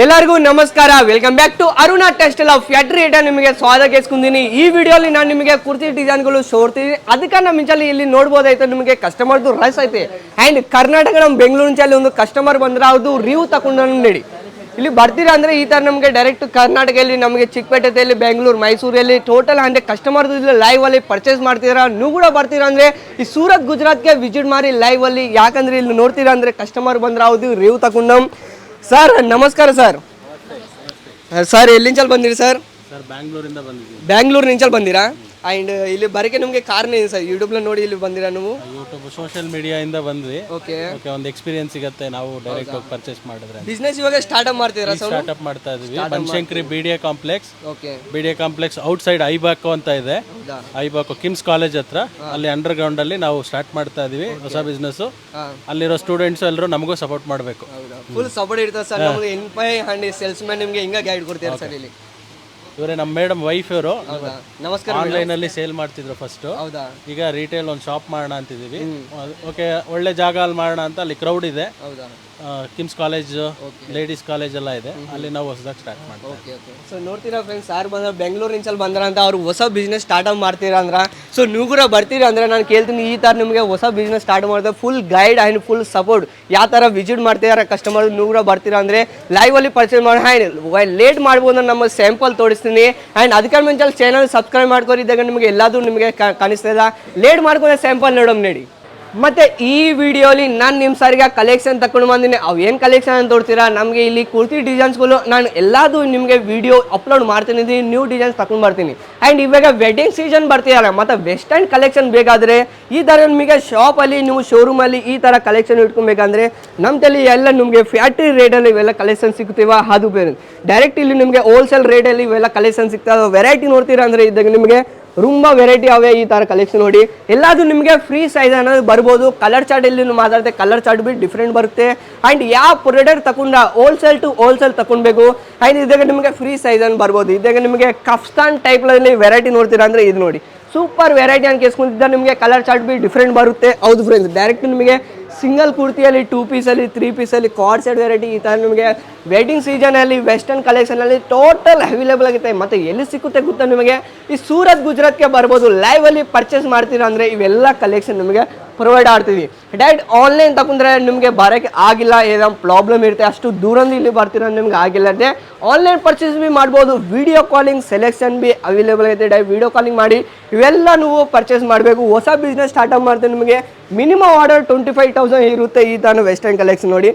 ಎಲ್ಲರಿಗೂ ನಮಸ್ಕಾರ. Welcome back to Aruna textile of factory ಏಟ ನಿಮಗೆ ಸ್ವಾಗತಿಸ್ಕೊಂಡಿನಿ ಈ ವಿಡಿಯೋಲಿ ನಾನು ನಿಮಗೆ ಕುರ್ತಿ ಡಿಸೈನ್ಗಳು ಶೋರ್ತೀನಿ ಅದಕ್ಕೆ ನಮ್ಮ ಮಿಂಚಲ್ಲಿ ಇಲ್ಲಿ ನೋಡ್ಬೋದಾಯ್ತು, ನಿಮಗೆ ಕಸ್ಟಮರ್ದು ರಸ್ ಐತೆ. ಆ್ಯಂಡ್ ಕರ್ನಾಟಕ ನಮ್ಮ ಬೆಂಗಳೂರು ನಿಂಚಲ್ಲಿ ಒಂದು ಕಸ್ಟಮರ್ ಬಂದ್ರೆ ಅದು ರಿವ್ಯೂ ತಗೊಂಡು ನೋಡಿ. ಇಲ್ಲಿ ಬರ್ತೀರಾ ಅಂದ್ರೆ ಈ ತರ ನಮಗೆ ಡೈರೆಕ್ಟ್ ಕರ್ನಾಟಕದಲ್ಲಿ, ನಮಗೆ ಚಿಕ್ಕಪೇಟೆಯಲ್ಲಿ, ಬೆಂಗಳೂರು, ಮೈಸೂರಲ್ಲಿ ಟೋಟಲ್ ಅಂದರೆ ಕಸ್ಟಮರ್ ಲೈವ್ ಅಲ್ಲಿ ಪರ್ಚೇಸ್ ಮಾಡ್ತೀರಾ? ನೀವು ಕೂಡ ಬರ್ತೀರಾ ಅಂದ್ರೆ ಈ ಸೂರತ್ ಗುಜರಾತ್ಗೆ ವಿಸಿಟ್ ಮಾಡಿ ಲೈವ್ ಅಲ್ಲಿ. ಯಾಕಂದ್ರೆ ಇಲ್ಲಿ ನೋಡ್ತೀರಾ ಅಂದ್ರೆ ಕಸ್ಟಮರ್ ಬಂದ್ರೆ ಅದು ರಿವ್ಯೂ ತಗೊಂಡು ಸರ್ ನಮಸ್ಕಾರ ಸರ್. ಸರ್ ಎಲ್ಲಿಂಚಲ್ ಬಂದಿರಿ ಸರ್? ಸರ್ ಬ್ಯಾಂಗ್ಳೂರಿಂದ ಬಂದಿದ್ದೀವಿ ಬ್ಯಾಂಗ್ಳೂರ್ ನಿಂಚಲ್ ಬಂದಿರಾ? ಆ್ಯಂಡ್ ಇಲ್ಲಿ ಬರಕ್ಕೆ ನಿಮಗೆ ಕಾರಣ ಏನು ಸರ್? ಯೂಟ್ಯೂಬ್ನ ನೋಡಿ ಇಲ್ಲಿ ಬಂದಿರಾ ನೀವು? ಯೂಟ್ಯೂಬ್ ಸೋಷಿಯಲ್ ಮೀಡಿಯಾಯಿಂದ ಬಂದ್ವಿ. ಓಕೆ ಓಕೆ ಒಂದು ಎಕ್ಸ್ಪೀರಿಯನ್ಸ್ ಸಿಗುತ್ತೆ. ನಾವು ಡೈರೆಕ್ಟ್ ಹೋಗಿ ಪರ್ಚೇಸ್ ಮಾಡಿದ್ರೆ ಬಿಸ್ನೆಸ್ ಇವಾಗ ಸ್ಟಾರ್ಟ್ ಮಾಡ್ತೀರಾ ಸರ್ ಸ್ಟಾರ್ಟ್ಅಪ್ ಮಾಡ್ತಾ ಇದೀವಿ Banashankari B D A complex okay B D A complex outside ಐಬಾಕು ಅಂತ ಇದೆ. ಐಬಾಕು ಕಿಮ್ಸ್ ಕಾಲೇಜ್ ಹತ್ರ. ಅಲ್ಲಿ ಅಂಡರ್ ಗ್ರೌಂಡ್ ಅಲ್ಲಿ ನಾವು ಸ್ಟಾರ್ಟ್ ಮಾಡ್ತಾ ಇದೀವಿ ಹೊಸ ಬಿಸ್ನೆಸ್ ಅಲ್ಲಿರೋ ಸ್ಟೂಡೆಂಟ್ಸ್ ಎಲ್ಲರೂ ನಮಗೂ ಸಪೋರ್ಟ್ ಮಾಡಬೇಕು. ಹೌದಾ? ಫುಲ್ ಸಪೋರ್ಟ್ ಇರ್ತದೆ ಸರ್. ನಮಗೆ ಇನ್ಫೈ ಆ್ಯಂಡ್ ಸೇಲ್ಸ್ ಮ್ಯಾನ್ ನಿಮಗೆ ಹಿಂಗೆ ಗೈಡ್ ಕೊಡ್ತೀರಾ ಸರ್ ಇಲ್ಲಿ. ಇವರೇ ನಮ್ಮ ಮೇಡಮ್ ವೈಫ್ ಇವರು. ನಮಸ್ಕಾರ ಆನ್ಲೈನ್ ಅಲ್ಲಿ ಸೇಲ್ ಮಾಡ್ತಿದ್ರು ಫಸ್ಟ್. ಹೌದಾ? ಈಗ ರಿಟೇಲ್ ಒಂದು ಶಾಪ್ ಮಾಡೋಣ ಅಂತಿದೀವಿ ಓಕೆ ಒಳ್ಳೆ ಜಾಗ ಅಲ್ಲಿ ಮಾಡೋಣ ಅಂತ ಅಲ್ಲಿ ಕ್ರೌಡ್ ಇದೆ. ಹೌದಾ? ಕಿಮ್ಸ್ ಕಾಲೇಜ್ ಲೇಡೀಸ್ ಕಾಲೇಜ್ ಎಲ್ಲ ಇದೆ. ಅಲ್ಲಿ ನಾವು ಹೊಸದಾಗಿ ಸ್ಟಾರ್ಟ್ ಮಾಡ್ತೀವಿ ಓಕೆ ಓಕೆ ಸೊ ನೋಡ್ತೀರಾ ಫ್ರೆಂಡ್ಸ್ ಯಾರು ಬಂದ್ರೆ ಬೆಂಗಳೂರು ನಿಂಚಲ್ಲಿ ಬಂದ್ರ ಅಂತ ಅವ್ರು ಹೊಸ ಬಿಸ್ನೆಸ್ ಸ್ಟಾರ್ಟ್ ಮಾಡ್ತೀರಾ ಅಂದ್ರೆ ಸೊ ನೀವು ಕೂಡ ಬರ್ತೀರಾ ಅಂದ್ರೆ ನಾನು ಕೇಳ್ತೀನಿ ಈ ಥರ ನಿಮಗೆ ಹೊಸ ಬಿಸ್ನೆಸ್ ಸ್ಟಾರ್ಟ್ ಮಾಡಿದ್ರೆ full guide and full support ಯಾವ ಥರ ವಿಸಿಟ್ ಮಾಡ್ತಿದ್ದಾರೆ ಕಸ್ಟಮರ್ ನೀವು ಕೂಡ ಬರ್ತೀರಾ ಅಂದರೆ ಲೈವಲ್ಲಿ ಪರ್ಚೇಸ್ ಮಾಡಿ. ಆ್ಯಂಡ್ ಲೇಟ್ ಮಾಡ್ಬೋದು ನಮ್ಮ ಸ್ಯಾಂಪಲ್ ತೋರಿಸ್ತೀನಿ. ಆ್ಯಂಡ್ ಅದಕ್ಕೆ ಮುಂಚೆ ಚಾನಲ್ ಸಬ್ಸ್ಕ್ರೈಬ್ ಮಾಡ್ಕೊಂಡಿದ್ದಾಗ ನಿಮಗೆ ಎಲ್ಲದೂ ನಿಮಗೆ ಕಾಣಿಸ್ತಾ ಇಲ್ಲ. ಲೇಟ್ ಮಾಡ್ಕೊಂಡ್ರೆ ಸ್ಯಾಂಪಲ್ ನೋಡೋಮ್ ನಡಿ. ಮತ್ತೆ ಈ ವಿಡಿಯೋಲಿ ನಾನು ನಿಮ್ಮ ಸಾರಿಗೆ ಕಲೆಕ್ಷನ್ ತಕೊಂಡು ಬಂದಿನಿ. ಅವು ಏನು ಕಲೆಕ್ಷನ್ ಅಂತ ತೋರ್ತೀರಾ ನಮಗೆ ಇಲ್ಲಿ ಕುರ್ತಿ ಡಿಸೈನ್ಸ್ಗಳು ನಾನು ಎಲ್ಲದು ನಿಮಗೆ ವಿಡಿಯೋ ಅಪ್ಲೋಡ್ ಮಾಡ್ತೀನಿ. ನ್ಯೂ ಡಿಸೈನ್ಸ್ ತಗೊಂಡು ಬರ್ತೀನಿ. ಆ್ಯಂಡ್ ಇವಾಗ ವೆಡ್ಡಿಂಗ್ ಸೀಸನ್ ಬರ್ತೀಯಲ್ಲ ಮತ್ತು ವೆಸ್ಟರ್ನ್ ಕಲೆಕ್ಷನ್ ಬೇಕಾದರೆ ಈ ಥರ ನಿಮಗೆ ಶಾಪಲ್ಲಿ ನೀವು ಶೋರೂಮಲ್ಲಿ ಈ ಥರ ಕಲೆಕ್ಷನ್ ಇಟ್ಕೊಬೇಕಂದ್ರೆ ನಮ್ಮ ತಲೆ ಎಲ್ಲ ನಿಮಗೆ ಫ್ಯಾಕ್ಟ್ರಿ ರೇಟಲ್ಲಿ ಇವೆಲ್ಲ ಕಲೆಕ್ಷನ್ ಸಿಗ್ತೀವ, ಅದು ಬೇರೆ. ಡೈರೆಕ್ಟ್ ಇಲ್ಲಿ ನಿಮಗೆ ಹೋಲ್ಸೇಲ್ ರೇಟಲ್ಲಿ ಇವೆಲ್ಲ ಕಲೆಕ್ಷನ್ ಸಿಗ್ತವೆ. ವೆರೈಟಿ ನೋಡ್ತೀರಾ ಅಂದರೆ ಇದ್ದಾಗ ನಿಮಗೆ ತುಂಬ ವೆರೈಟಿ ಅವೆ ಈ ಥರ ಕಲೆಕ್ಷನ್ ನೋಡಿ. ಎಲ್ಲದು ನಿಮಗೆ ಫ್ರೀ ಸೈಜ್ ಅನ್ನೋದು ಬರ್ಬೋದು. ಕಲರ್ ಚಾರ್ಟ್ ನೀವು ಮಾತಾಡ್ತೆ ಕಲರ್ ಚಾರ್ಟ್ ಬಿ ಡಿಫ್ರೆಂಟ್ ಬರುತ್ತೆ. ಆ್ಯಂಡ್ ಯಾವ ಪ್ರೊಡಕ್ಟ್ ತಗೊಂಡ ಹೋಲ್ಸೇಲ್ ಟು ಹೋಲ್ಸೇಲ್ ತಗೊಳ್ಬೇಕು ಆ್ಯಂಡ್ ಇದಾಗ ನಿಮಗೆ ಫ್ರೀ ಸೈಜ್ ಅನ್ನು ಬರ್ಬೋದು. ಇದಾಗ ನಿಮಗೆ ಟೈಪ್ ಅಲ್ಲಿ ವೆರೈಟಿ ನೋಡ್ತೀರಾ ಅಂದರೆ ಇದು ನೋಡಿ. ಸೂಪರ್ ವೆರೈಟಿ ಅಂತ ಕೇಸ್ಕೊಂಡಿದ್ದ ನಿಮಗೆ ಕಲರ್ ಚಾರ್ಟ್ ಬಿ ಡಿಫ್ರೆಂಟ್ ಬರುತ್ತೆ. ಹೌದು ಫ್ರೆಂಡ್ಸ್ ಡೈರೆಕ್ಟ್ ನಿಮಗೆ ಸಿಂಗಲ್ ಕುರ್ತಿಯಲ್ಲಿ ಟೂ ಪೀಸಲ್ಲಿ ತ್ರೀ ಪೀಸಲ್ಲಿ ಕಾರ್ಡ್ ಸೆಟ್ ವೆರೈಟಿ ಈ ಥರ ನಿಮಗೆ ವೆಡ್ಡಿಂಗ್ ಸೀಸನಲ್ಲಿ ವೆಸ್ಟರ್ನ್ ಕಲೆಕ್ಷನಲ್ಲಿ ಟೋಟಲ್ ಅವೈಲೇಬಲ್ ಆಗುತ್ತೆ. ಮತ್ತು ಎಲ್ಲಿ ಸಿಕ್ಕುತ್ತೆ ಗೊತ್ತಾ ನಿಮಗೆ? ಈ ಸೂರತ್ ಗುಜರಾತ್ಗೆ ಬರ್ಬೋದು ಲೈವಲ್ಲಿ ಪರ್ಚೇಸ್ ಮಾಡ್ತೀರಾ ಅಂದರೆ ಇವೆಲ್ಲ ಕಲೆಕ್ಷನ್ ನಿಮಗೆ ಪ್ರೊವೈಡ್ ಮಾಡ್ತೀವಿ. ಡೈರೆಕ್ಟ್ ಆನ್ಲೈನ್ ತಗೊಂಡ್ರೆ ನಿಮಗೆ ಬರೋಕ್ಕೆ ಆಗಿಲ್ಲ, ಏನೋ ಪ್ರಾಬ್ಲಮ್ ಇರುತ್ತೆ, ಅಷ್ಟು ದೂರದಿಂದ ಇಲ್ಲಿ ಬರ್ತಿರೋ ನಿಮ್ಗೆ ಆಗಿಲ್ಲ ಅಂದರೆ ಆನ್ಲೈನ್ ಪರ್ಚೇಸ್ ಭೀ ಮಾಡ್ಬೋದು ವಿಡಿಯೋ ಕಾಲಿಂಗ್ ಸೆಲೆಕ್ಷನ್ ಭೀ ಅವೈಲೇಬಲ್ ಐತೆ ಡೈ ವಿಡಿಯೋ ಕಾಲಿಂಗ್ ಮಾಡಿ, ಇವೆಲ್ಲ ನೀವು ಪರ್ಚೇಸ್ ಮಾಡಬೇಕು. ಹೊಸ ಬಿಸ್ನೆಸ್ ಸ್ಟಾರ್ಟಪ್ ಮಾಡ್ತೀವಿ ನಿಮಗೆ minimum order twenty five thousand ಇರುತ್ತೆ ಈ ತಾನು ವೆಸ್ಟರ್ನ್ ಕಲೆಕ್ಷನ್ ನೋಡಿ.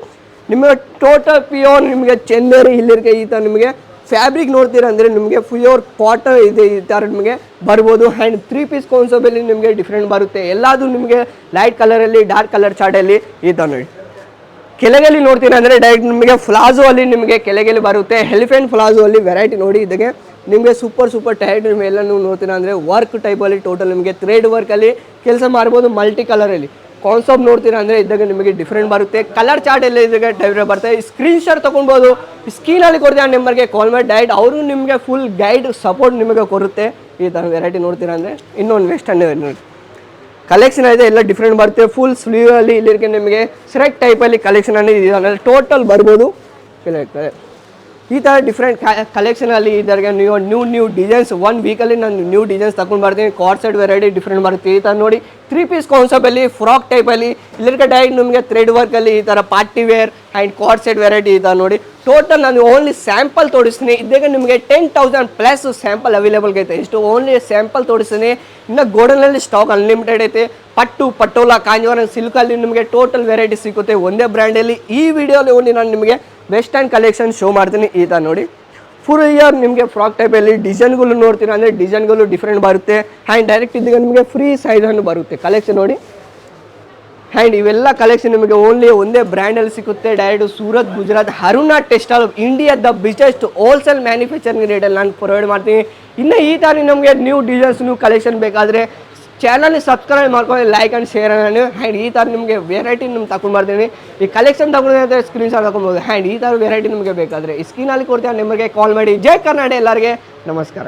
ನಿಮಗೆ ಟೋಟಲ್ ಪಿಯೋನ್ ನಿಮಗೆ ಚೆನ್ನೈ ಇಲ್ಲಿರ್ಗೆ ಈ ನಿಮಗೆ ಫ್ಯಾಬ್ರಿಕ್ ನೋಡ್ತೀರಾ ಅಂದರೆ ನಿಮಗೆ ಫ್ಯೂರ್ ಕಾಟನ್ ಇದೆ ಈ ಥರ ನಿಮಗೆ ಬರ್ಬೋದು. ಆ್ಯಂಡ್ ತ್ರೀ ಪೀಸ್ ಕಾನ್ಸೆಪ್ಟಲ್ಲಿ ನಿಮಗೆ ಡಿಫ್ರೆಂಟ್ ಬರುತ್ತೆ. ಎಲ್ಲಾದರೂ ನಿಮಗೆ ಲೈಟ್ ಕಲರಲ್ಲಿ ಡಾರ್ಕ್ ಕಲರ್ ಚಾರ್ಟಲ್ಲಿ ಈ ಥರ ನೋಡಿ. ಕೆಳಗಲ್ಲಿ ನೋಡ್ತೀರಾ ಅಂದರೆ ಡೈರೆಕ್ಟ್ ನಿಮಗೆ ಫ್ಲಾಜೋ ಅಲ್ಲಿ ನಿಮಗೆ ಕೆಳಗೆಲ್ಲಿ ಬರುತ್ತೆ. ಎಲಿಫೆಂಟ್ ಫ್ಲಾಜೋ ಅಲ್ಲಿ ವೆರೈಟಿ ನೋಡಿ ಇದಕ್ಕೆ. ನಿಮಗೆ ಸೂಪರ್ ಸೂಪರ್ ಟೈಟ್ ನಿಮ್ಮೆಲ್ಲ ನೀವು ನೋಡ್ತೀರಾ ಅಂದರೆ ವರ್ಕ್ ಟೈಪಲ್ಲಿ ಟೋಟಲ್ ನಿಮಗೆ ಥ್ರೆಡ್ ವರ್ಕಲ್ಲಿ ಕೆಲಸ ಮಾಡ್ಬೋದು ಮಲ್ಟಿ ಕಲರಲ್ಲಿ ಕಾನ್ಸೆಪ್ಟ್ ನೋಡ್ತೀರಾ ಅಂದರೆ ಇದ್ದಾಗ ನಿಮಗೆ ಡಿಫ್ರೆಂಟ್ ಬರುತ್ತೆ. ಕಲರ್ ಚಾರ್ಟ್ ಎಲ್ಲ ಇದ್ದಾಗ ಟೈಪ್ ಬರುತ್ತೆ ಸ್ಕ್ರೀನ್ ಶಾಟ್ ತೊಗೊಳ್ಬೋದು ಸ್ಕ್ರೀನಲ್ಲಿ ಕೊಡ್ತೀವಿ ಆ ನಂಬರ್ಗೆ ಕಾಲ್ ಮಾಡಿ ಡೈರೆಕ್ಟ್ ಅವರು ನಿಮಗೆ ಫುಲ್ ಗೈಡ್ ಸಪೋರ್ಟ್ ನಿಮಗೆ ಕೊರುತ್ತೆ ಈ ಥರ ವೆರೈಟಿ ನೋಡ್ತೀರಾ ಅಂದರೆ ಇನ್ನೊಂದು ವೆಸ್ಟರ್ನ್ ನೋಡಿ. ಕಲೆಕ್ಷನ್ ಇದೆ, ಎಲ್ಲ ಡಿಫ್ರೆಂಟ್ ಬರುತ್ತೆ. ಫುಲ್ ಸ್ಲೀವಲ್ಲಿ ಇಲ್ಲಿಗೆ ನಿಮಗೆ ಸೆಲೆಕ್ಟ್ ಟೈಪಲ್ಲಿ ಕಲೆಕ್ಷನ್ ಅಂದರೆ ಟೋಟಲ್ ಬರ್ಬೋದು. ಈ ಥರ ಡಿಫ್ರೆಂಟ್ ಕಲೆಕ್ಷನಲ್ಲಿ ಇದ್ದಾಗ ನೀವು ನ್ಯೂ ನ್ಯೂ ಡಿಸೈನ್ಸ್ ಒನ್ ವೀಕಲ್ಲಿ ನಾನು ನ್ಯೂ ಡಿಸೈನ್ಸ್ ತಗೊಂಡು ಬರ್ತೀನಿ. ಕಾರ್ಡ್ ಸೈಡ್ ವೆರೈಟಿ ಡಿಫ್ರೆಂಟ್ ಬರುತ್ತೆ. ಈ ಥರ ನೋಡಿ ತ್ರೀ ಪೀಸ್ ಕಾನ್ಸೆಪ್ಟಲ್ಲಿ ಫ್ರಾಕ್ ಟೈಪಲ್ಲಿ ಇಲ್ಲಿಗೆ ಡೈರೆಕ್ಟ್ ನಿಮಗೆ ಥ್ರೆಡ್ ವರ್ಕಲ್ಲಿ ಈ ಥರ party wear and card set variety ಈ ನೋಡಿ. ಟೋಟಲ್ ನಾನು ಓನ್ಲಿ ಸ್ಯಾಂಪಲ್ ತೋರಿಸ್ತೀನಿ. ಇದ್ದಾಗ ನಿಮಗೆ ten thousand plus sample available ಐತೆ ಇಷ್ಟು ಓನ್ಲಿ ಸ್ಯಾಂಪಲ್ ತೋರಿಸ್ತೀನಿ. ಇನ್ನು ಗೋಡನಲ್ಲಿ ಸ್ಟಾಕ್ ಅನ್ಲಿಮಿಟೆಡ್ ಐತೆ. ಪಟ್ಟು ಪಟೋಲ ಕಾಂಜೀವರಂ ಸಿಲ್ಕಲ್ಲಿ ನಿಮಗೆ ಟೋಟಲ್ ವೆರೈಟಿ ಸಿಗುತ್ತೆ. ಒಂದೇ ಬ್ರ್ಯಾಂಡಲ್ಲಿ ಈ ವಿಡಿಯೋಲಿ ಓನ್ಲಿ ನಾನು ನಿಮಗೆ ವೆಸ್ಟರ್ನ್ ಕಲೆಕ್ಷನ್ ಶೋ ಮಾಡ್ತೀನಿ. ಈ ಥರ ನೋಡಿ. ಫುಲ್ ಇಯರ್ ನಿಮಗೆ ಫ್ರಾಕ್ ಟೈಪಲ್ಲಿ ಡಿಸೈನ್ಗಳು ನೋಡ್ತೀರಾ ಅಂದರೆ ಡಿಸೈನ್ಗಳು ಡಿಫ್ರೆಂಟ್ ಬರುತ್ತೆ. ಆ್ಯಂಡ್ ಡೈರೆಕ್ಟ್ ಇದ್ದಾಗ ನಿಮಗೆ ಫ್ರೀ ಸೈಜನ್ನು ಬರುತ್ತೆ. ಕಲೆಕ್ಷನ್ ನೋಡಿ. ಆ್ಯಂಡ್ ಇವೆಲ್ಲ ಕಲೆಕ್ಷನ್ ನಿಮಗೆ ಓನ್ಲಿ ಒಂದೇ ಬ್ರ್ಯಾಂಡಲ್ಲಿ ಸಿಗುತ್ತೆ. Direct Surat, Gujarat Aruna textile the biggest wholesale manufacturing ರೇಟಲ್ಲಿ ನಾನು ಪ್ರೊವೈಡ್ ಮಾಡ್ತೀನಿ. ಇನ್ನು ಈ ಥರ ನಮಗೆ ನ್ಯೂ ಡಿಸೈನ್ಸ್ ನ್ಯೂ ಕಲೆಕ್ಷನ್ ಬೇಕಾದರೆ ಚಾನಲ್ ಸಬ್ಸ್ಕ್ರೈಬ್ ಮಾಡ್ಕೊಳ್ಳಿ ಲೈಕ್ ಆ್ಯಂಡ್ ಶೇರ್ ನಾನು ಆ್ಯಂಡ್ ಈ ಥರ ನಿಮಗೆ ವೆರೈಟಿ ನಿಮ್ಗೆ ತಗೊಂಡು ಬರ್ತೀನಿ. ಈ ಕಲೆಕ್ಷನ್ ತಗೊಂಡಿದ್ರೆ ಸ್ಕ್ರೀನ್ ಶಾಟ್ ತಗೊಬೋದು ಆ್ಯಂಡ್ ಈ ಥರ ವೆರೈಟಿ ನಿಮಗೆ ಬೇಕಾದರೆ ಈ ಸ್ಕ್ರೀನಲ್ಲಿ ಕೊಡ್ತೀವಿ ನಿಮಗೆ ಕಾಲ್ ಮಾಡಿ. ಜೈ ಕರ್ನಾಟಕ ಎಲ್ಲರಿಗೆ. ನಮಸ್ಕಾರ.